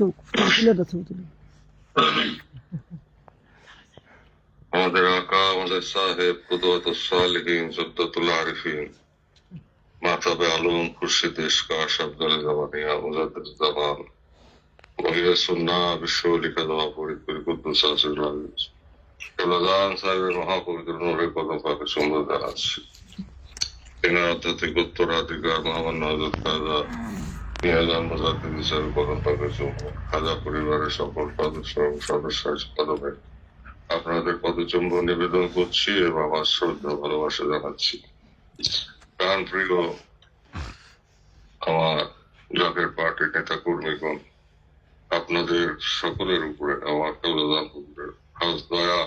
চোখ প্লেটটা ছবি তুলি আমাদের আকা আমাদের সাহেব কুদওয়াত সালিহিন জদ্দাতুল আরিফিন মাতাবে আলম খুরশিদ ইশকা শব্দুল জামানিয়া মুজাদ্দিদ জামান ওহিয়া সুন্না বিশ্বলিকা দোয়া ফরিদ করি কুদ্দুস আসিল কেবলাদান সাহেবের মহাপবিত্র নূরের কদম পাকে সুন্দর জানাচ্ছি এনার আধ্যাত্মিক উত্তরাধিকার মোহাম্মদ নজর মুজাদ্দিদ কদম পাকে খাজা পরিবারের সকল সদস্য এবং সদস্য কদমে আপনাদের পদচম্ব নিবেদন করছি এবং আমার শ্রদ্ধা ভালোবাসা জানাচ্ছি। প্রাণ প্রিয় আমার জাতীয় পার্টির নেতা কর্মীগণ আপনাদের সকলের উপরে আমার কল্যাণ খাস দয়া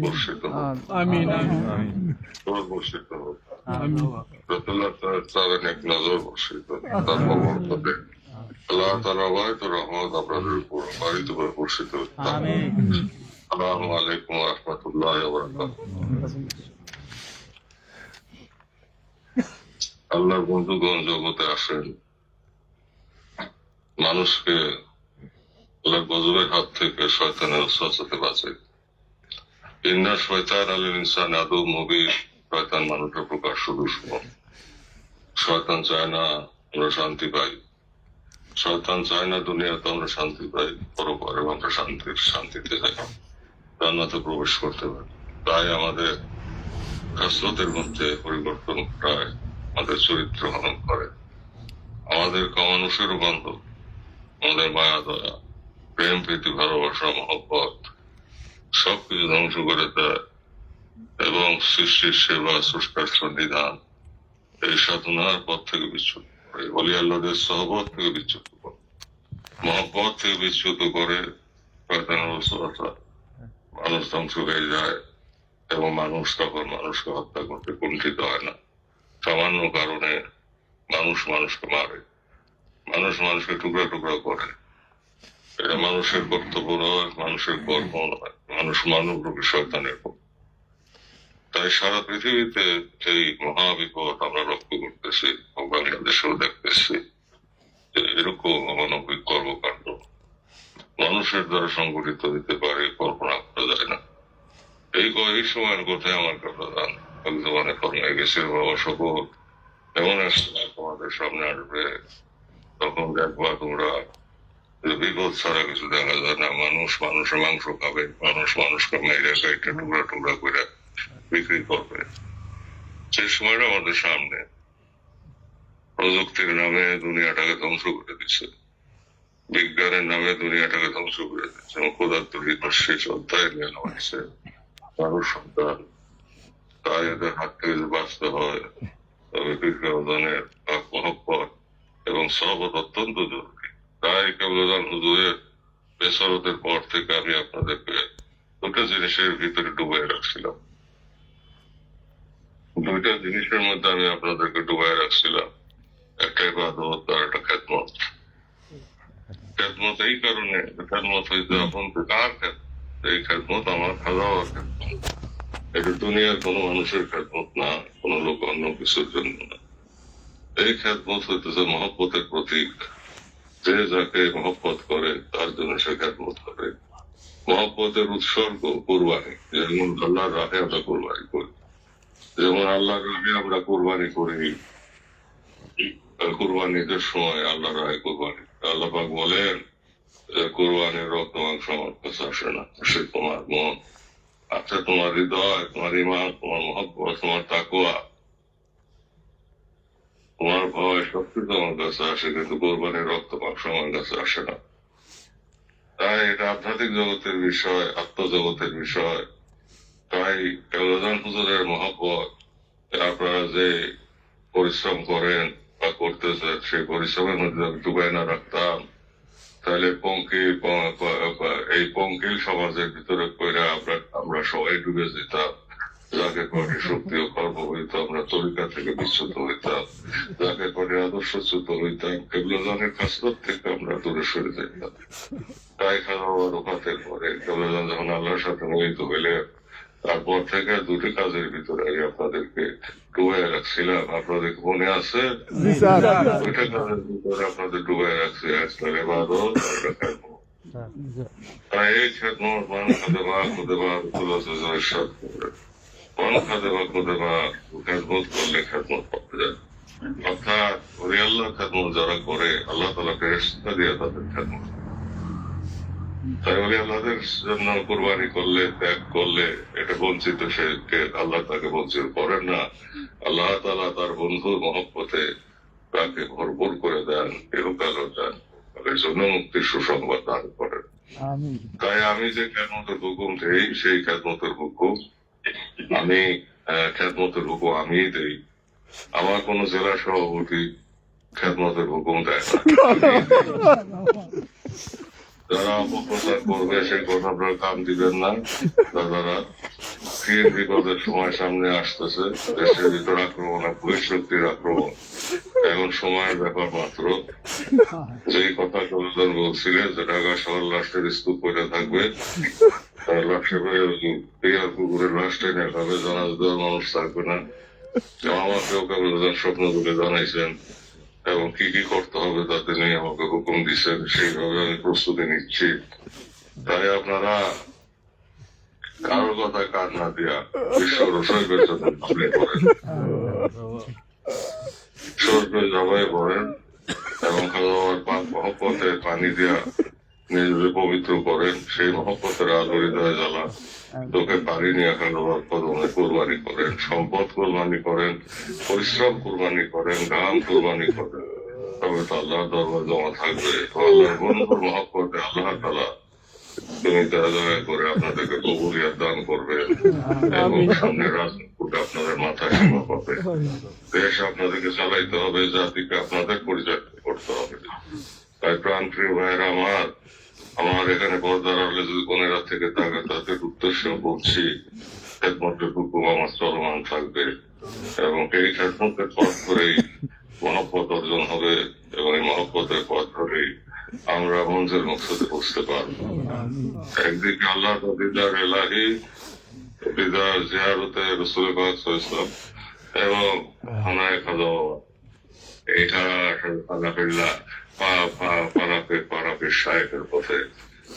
বর্ষিত হোক। বর্ষিত হোক। আল্লাহ বন্ধুগণ জগতে আসেন মানুষকে আল্লাহর গজবের হাত থেকে শয়তানের অস্বাস্থ্যতে বাঁচে ইন্না শয়তান আল ইনসান আদৌ নবী শয়তান মানুষের প্রকাশ দুশ্মন শয়তান চায় না আমরা শান্তি পাই। শয়তান চায় না দুনিয়াতে আমরা শান্তি পাই পরপরে আমরা শান্তির শান্তিতে যাই। জান্নাতে প্রবেশ করতে পারি। তাই আমাদের খাসলতের মধ্যে পরিবর্তন প্রায় আমাদের চরিত্র হনন করে। আমাদের মানুষের বান্ধব আমাদের মায়া, দয়া, প্রেম, প্রীতি, ভালোবাসা, মহব্বত, সবকিছু ধ্বংস করে দেয়। এবং সৃষ্টির সেবা, স্রষ্টার সন্নিধান এই সাধনার পথ থেকে বিচ্যুত করে বলি আল্লাহদের সহবত থেকে বিচ্যুত করে, মহব্বত থেকে বিচ্যুত করে মানুষ ধ্বংস হয়ে যায় এবং মানুষ তখন মানুষকে হত্যা করতে কুণ্ঠিত হয় না। সামান্য কারণে মানুষ মানুষকে মারে। মানুষ মানুষকে টুকরা টুকরা করে। এটা মানুষের কর্তব্য নয়, মানুষের কর্ম নয়। মানুষ মানব রূপী শয়তানের কর্ম। তাই সারা পৃথিবীতে এই মহাবিপদ আমরা লক্ষ্য করতেছি বাংলাদেশেও দেখতেছি এরকম অমানবিক কর্মকাণ্ড মানুষের দ্বারা সংগঠিত হতে পারে কল্পনা করা যায় না। এই এই সময়ের কথায় আমার প্রধান জমানে ফর্মে গেছে, বাবা সকল এমন এক সময় তোমাদের সামনে আসবে, তখন দেখবা তোমরা বিপদ ছাড়া কিছু দেখা যায় না। মানুষ মানুষের মাংস খাবে, মানুষ মানুষকে মেরে গাইতে টুকরা টুকরা করে বিক্রি করবে। সেই সময়টা আমাদের সামনে। প্রযুক্তির নামে দুনিয়াটাকে ধ্বংস করে দিচ্ছে বিজ্ঞানের নামে দুনিয়াটাকে ধ্বংস করে দিচ্ছে ক্ষুধার্ত শেষ অধ্যায় নিয়ে হয়েছে মানুষ সন্তান। তাই এদের হাত থেকে বাঁচতে হয়, তবে বিজ্ঞানের মহব্বত এবং সহবত অত্যন্ত জরুরি। তাই কেবলান হুজুরের বেসরতের পর থেকে আমি আপনাদেরকে দুটো জিনিসের ভিতরে ডুবাই রাখছিলাম। দুইটা জিনিসের মধ্যে আমি আপনাদেরকে ডুবাই রাখছিলাম। একটা ইবাদত আর একটা খেদমত। খেদমত এই কারণে খেদমত হইতে আপন কার এই খেদমত আমার খাওয়া খেদমত। এটা দুনিয়ার কোনো মানুষের খেদমত না কোনো লোক অন্য কিছুর জন্য না। এই খেদমত হইতেছে মহব্বতের প্রতীক। যে যাকে মহব্বত করে তার জন্য সে খেদমত করে। মহব্বতের উৎসর্গ কোরবানি যেমন আল্লাহর রাহে আমরা কোরবানি করি। যেমন আল্লাহর রাহে আমরা কোরবানি করি। কোরবানিদের সময় আল্লাহ রায় কোরবানি। আল্লাহ পাক বলেন কোরবানির রক্ত, মাংস আমার কাছে আসে না। সে তোমার মন। আচ্ছা তোমার হৃদয়, তোমার ইমান তোমার মহব্বত, তোমার তাকুয়া তোমার ভয়, সবকিছু আমার কাছে আসে, কিন্তু কোরবানির রক্ত, মাংস আমার কাছে আসে না। তাই এটা আধ্যাত্মিক জগতের বিষয়, আত্মজগতের বিষয়। তাই কেবলান হুজুরের মহব্বত আপনারা যে পরিশ্রম করেন বা করতেছেন সেই পরিশ্রমের মধ্যে ডুবাই না রাখতাম। তাহলে পঙ্কিল এই পঙ্কিল সমাজের ভিতরে করে আমরা আমরা সবাই ডুবে যেতাম। যাকে করে শক্তি ও কর্ম হইতো, আমরা তরিকা থেকে বিচ্যুত হইতাম। যাকে করে আদর্শচ্যুত হইতাম কেবলানের কাসরত থেকে আমরা দূরে সরে যেতাম। তাই খাওয়া রোপাতের পরে কেবলান যখন আল্লাহর সাথে মিলিত হইলে তারপর থেকে দুটি কাজের ভিতরে আমি আপনাদেরকে ডুবে রাখছিলাম। আপনাদের মনে আছে? দুইটা কাজের ভিতরে আপনাদের ডুবে রাখছি একটা এবাদত একটা খেদমত। এই খেদমত মান খাদেবা খুদেবা রসুল্লাহ সাল্লাল্লাহু করে। মান খাদেবা খুদেবা খেদমত করলে খেদমত পাওয়া যায়। অর্থাৎ আল্লাহ খেদমত যারা করে আল্লাহ তালা ফেরেস্তা দিয়ে তাদের খেদমত তাই বলে আল্লাহদের জন্য কোরবানি করলে ত্যাগ করলে এটা বঞ্চিত সে আল্লাহ তাকে বঞ্চিত করেন না। আল্লাহ তালা তার বন্ধুর মহব্বতে তাকে ভরপুর করে দেন এরকালও দেন। এই জন্য মুক্তির সুসংবাদ দান করেন। তাই আমি যে খ্যাতমতের হুকুম দেই সেই খ্যাতমতের হুকুম আমি আহ, খ্যাতমতের হুকুম আমিই দেই। আমার কোন জেলা সভাপতি খ্যাতমতের হুকুম দেয় না। যারা অপপ্রচার করবে, সেই কথা কান দিবেন না। তারা বিপদের সময় সামনে আসতেছে, দেশের ভিতর আক্রমণ আক্রমণ। এখন সময়ের ব্যাপার মাত্র। যেই কথা কবিজন বলছিলেন, যে ঢাকা শহর লাশের স্তূপ করে থাকবে, তার লাশে পেয়ার নিয়ে খাবে জানাজ দেওয়ার মানুষ থাকবে না। আমাকেও কবিজন স্বপ্ন তুলে জানাইছেন। এবং কি কি করতে হবে তাতে নিয়ে আমাকে হুকুম দিচ্ছেন সেইভাবে আমি প্রস্তুতি নিচ্ছি। তাই আপনারা কারোর কথা কান না দিয়া বিশ্ব রসইবের জন্য সরবে জবাই করেন এবং খাওয়ার পাক মহব্বতে পানি দিয়া নিজেদের পবিত্র করেন, সেই মহব্বতের আলো হৃদয় জ্বালা তোকে পানি নিয়ে খাওয়ার কদমে কোরবানি করেন সম্পদ কোরবানি করেন পরিশ্রম কোরবানি করেন গান কোরবানি করেন। তবে তো আল্লাহ দরবার জমা থাকবে। তো আল্লাহর বন্ধুর মহব্বতে আল্লাহ তালা তুমি দয়া দয়া করে আপনাদেরকে দান করবে এবং সামনে আপনাদের মাথায় সীমা পাবে দেশ আপনাদেরকে চালাইতে হবে জাতিকে আপনাদের পরিচয় করতে হবে। তাই প্রাণ প্রিয় ভাইয়েরা আমার আমার এখানে পর্দার আলে যদি বোনেরা থেকে থাকে তাদের উদ্দেশ্য বলছি খেদমতের হুকুম আমার চলমান থাকবে এবং এই খেদমতের পথ ধরেই মহব্বত অর্জন হবে এবং এই মহব্বতের পথ ধরেই আমরা মঞ্জের মকসদে পৌঁছতে পারব। একদিকে আল্লাহ দিদার এলাহি দিদার জিয়ারতে রসুল ইসলাম এবং হানায় খাদা এটা আল্লাহ পারাপে পারাপে সাহেবের পথে।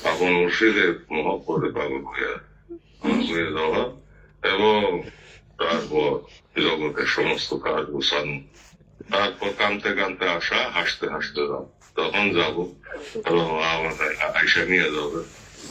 আপন মুর্শিদের মহব্বতে পাগল হইয়া হয়ে যাওয়া এবং তারপর জগতের সমস্ত কাজ গুছানো। তারপর কানতে কানতে আসা, হাসতে হাসতে যাও। তখন যাব এবং আইসা নিয়ে যাবে।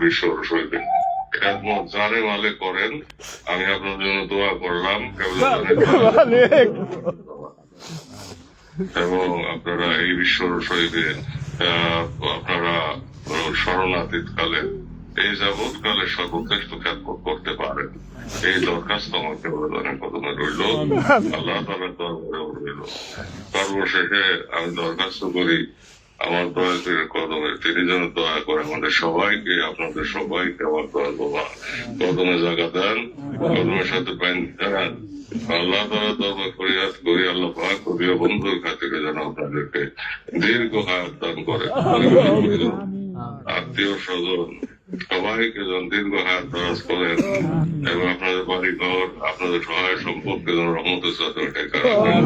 বিশ্ব শরীফ খেদমত জানে মালে করেন আমি আপনার জন্য দোয়া করলাম। এবং আপনারা এই বিশ্ব শহীদে আপনারা শরণাতীত কালে এই যাবৎ কালে সর্বশ্রেষ্ঠ খ্যাতমত করতে পারেন। এই দরখাস্ত আমাকে অবদানের কদমে রইল। আল্লাহ। তালার দরবারে রইল সর্বশেষে আমি দরখাস্ত করি আমার দয়া করে কদমে তিনি যেন দয়া করে আমাদের সবাইকে, আপনাদের সবাইকে আমার দয়া বাবা কদমে জায়গা দেন, কদমের সাথে আল্লাহ তালা দরবার ফরিয়াদ করি, আল্লাহ পাক করিয়া বন্ধুর খাতিরে যেন আপনাদেরকে দীর্ঘ হায়াত দান করে। আত্মীয় স্বজন, সবাইকে যেন দীর্ঘ হায়াত দারাজ করেন এবং আপনাদের বাড়ি ঘর আপনাদের সহায় সম্পর্কে যেন রহমতের সাথে টেকা রাখেন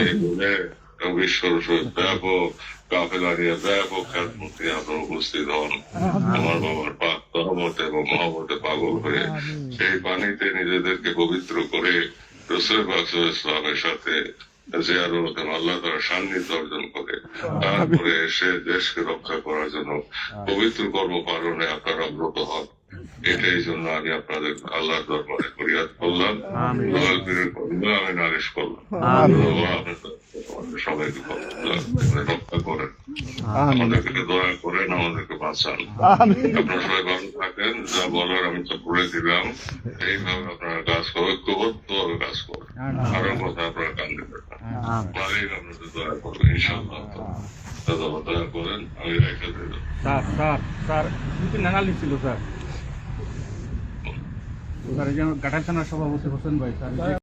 এই বলে ব্যাপক কাফেলা নিয়ে ব্যাপক খ্যাতমূর্তি আপনার উপস্থিত হন। আমার বাবার পাক তহমতে এবং মহব্বতে পাগল হয়ে সেই পানিতে নিজেদেরকে পবিত্র করে রসুল ইসলামের সাথে জিয়ারত আল্লাহ তারা সান্নিধ্য অর্জন করে। তারপরে এসে দেশকে রক্ষা করার জন্য পবিত্র কর্ম পালনে আপনারা ব্রত হন। এটাই জন্য আমি আপনাদের আল্লাহর দরবারে ফরিয়াদ করলাম। আমি নালিশ করলাম। সবাইকে রক্ষা করেন। আমাদেরকে দয়া করেন আমাদেরকে বাঁচান। আপনারা সবাই ভালো থাকেন যা বলার আমি তো বলে দিলাম। এইভাবে আপনারা কাজ করবেন ঐক্যবদ্ধভাবে কাজ করবেন কারও কথা আপনারা কান দেবেন। মালিক আপনাদের দয়া করবেন ইনশাল্লাহ দাদা দয়া করেন আমি রেখে দিলাম স্যার স্যার স্যার দুটি নানালি ছিল স্যার? স্যার এই যে গাঠার থানার সভাপতি হোসেন ভাই স্যার